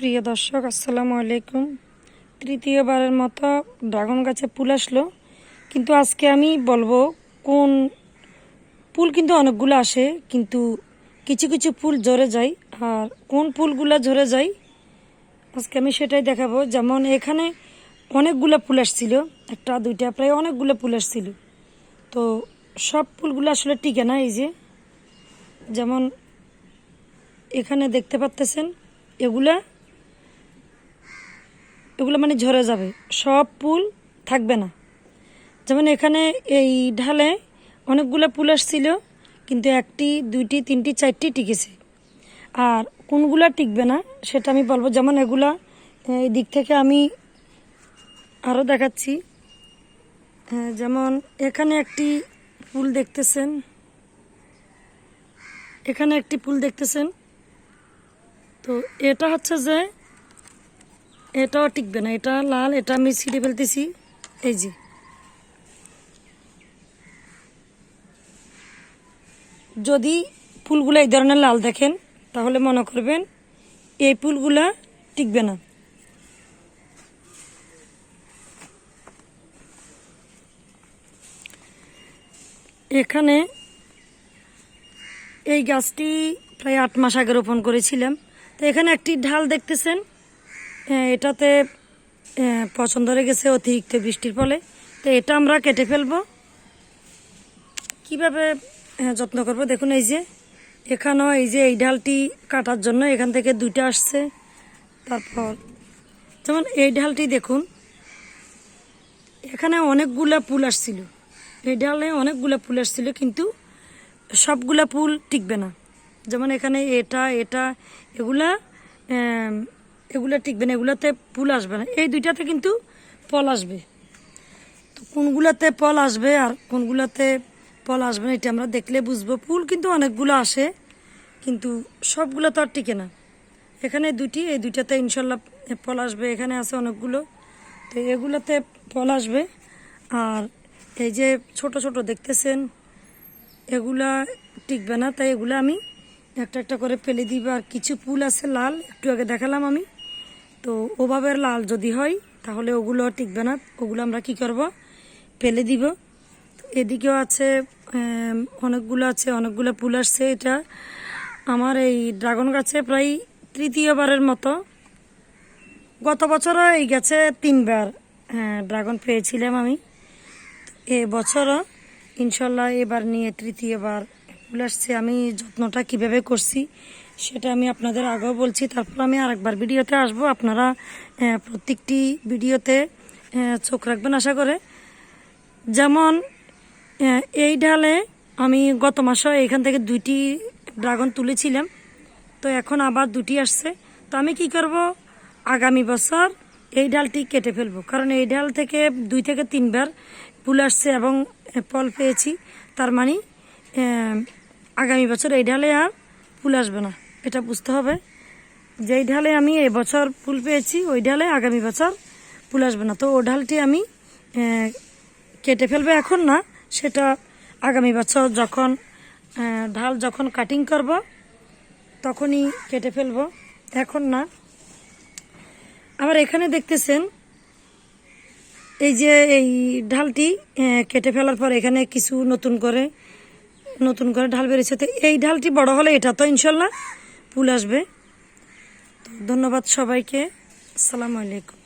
প্রিয় দর্শক, আসসালামু আলাইকুম। তৃতীয়বারের মতো ড্রাগন গাছে ফুল আসলো। কিন্তু আজকে আমি বলব কোন ফুল কিন্তু অনেকগুলো আসে, কিন্তু কিছু কিছু ফুল ঝরে যায়। আর কোন ফুলগুলো ঝরে যায়, আজকে আমি সেটাই দেখাবো। যেমন এখানে অনেকগুলো ফুল আসছিল, একটা, দুইটা, প্রায় অনেকগুলো ফুল আসছিল। তো সব ফুলগুলো আসলে টিকে না, এই যে। যেমন এখানে দেখতে পাচ্তেছেন এগুলা এগুলো মানে ঝরে যাবে। সব পুল থাকবে না। যেমন এখানে এই ঢালে অনেকগুলো পুল আসছিল কিন্তু একটি দুইটি তিনটি চারটি টিকেছে। আর কোনগুলা টিকবে না সেটা আমি বলব। যেমন এগুলা এই দিক থেকে আমি আরও দেখাচ্ছি। হ্যাঁ, যেমন এখানে একটি ফুল দেখতেছেন। এখানে একটি ফুল দেখতেছেন। তো এটা হচ্ছে যে এটাও টিকবে না, এটা লাল, এটা আমি ছিঁড়ে ফেলতেছি। এই যে। যদি ফুলগুলো এই ধরনের লাল দেখেন, তাহলে মনে করবেন এই ফুলগুলা টিকবে না। এখানে এই গাছটি প্রায় আট মাস আগে রোপণ করেছিলাম। তো এখানে একটি ঢাল দেখতেছেন? এটাতে হ্যাঁ, পছন্দ হয়ে গেছে অতিরিক্ত বৃষ্টির ফলে। তো এটা আমরা কেটে ফেলব। কীভাবে যত্ন করব? দেখুন এই যে এখানেও এই যে এই ডালটি কাটার জন্য এখান থেকে দুইটা আসছে। তারপর যেমন এই ডালটি দেখুন এখানে অনেকগুলা ফুল আসছিল। এই ডালে অনেকগুলা ফুল আসছিল কিন্তু সবগুলা ফুল টিকবে না। যেমন এখানে এটা এটা এগুলা এগুলা টিকবে না, এগুলাতে ফুল আসবে না। এই দুইটাতে কিন্তু ফল আসবে। তো কোনগুলাতে ফল আসবে আর কোনগুলাতে ফল আসবে না, এটা আমরা দেখলে বুঝব। ফুল কিন্তু অনেকগুলো আসে, কিন্তু সবগুলো তো আর টিকে না। এখানে দুটি, এই দুইটাতে ইনশাল্লাহ ফল আসবে, এখানে আছে অনেকগুলো। তো এগুলোতে ফল আসবে। আর এই যে ছোট ছোট দেখতেছেন, এগুলা টিকবে না, তাই এগুলো আমি একটা একটা করে ফেলে দিব। আর কিছু ফুল আছে লাল, একটু আগে দেখালাম আমি। তো ওভাবে লাল যদি হয়, তাহলে ওগুলো টিকবে না। ওগুলো আমরা কি করব? ফেলে দিব। এদিকেও আছে অনেকগুলো আছে, অনেকগুলো ফুল আসছে এটা। আমার এই ড্রাগন গাছে প্রায় তৃতীয়বারের মতো। গত বছরও এই গাছে তিনবার হ্যাঁ ড্রাগন পেয়েছিলাম আমি। এ বছরও, ইনশাল্লাহ এবার নিয়ে তৃতীয়বার ফুল আসছে, আমি যত্নটা কীভাবে করছি সেটা আমি আপনাদের আগেও বলছি। তারপর আমি আরেকবার ভিডিওতে আসব। আপনারা প্রত্যেকটি ভিডিওতে চোখ রাখবেন আশা করে। যেমন এই ডালে আমি গত মাসে এখান থেকে দুইটি ড্রাগন তুলেছিলাম। তো এখন আবার দুটি আসছে। তো আমি কি করব? আগামী বছর এই ডালটি কেটে ফেলব। কারণ এই ডাল থেকে দুই থেকে তিনবার ফুল আসছে এবং ফল পেয়েছি। তার মানে আগামী বছর এই ঢালে আর ফুল আসবে না। এটা বুঝতে হবে। যেই ঢালে আমি এবছর ফুল পেয়েছি, ওই ঢালে আগামী বছর ফুল আসবে না। তো ও ঢালটি আমি কেটে ফেলবে এখন না, সেটা আগামী বছর যখন ঢাল যখন কাটিং করব, তখনই কেটে ফেলব। এখন না। আবার এখানে দেখতেছেন, এই যে এই ঢালটি কেটে ফেলার পর এখানে কিছু নতুন করে নতুন করে ঢাল বেরিয়েছে। তো এই ঢালটি বড় হলে এটা তো ইনশাল্লাহ ফুল আসবে। তো ধন্যবাদ সবাইকে। আসসালামু আলাইকুম।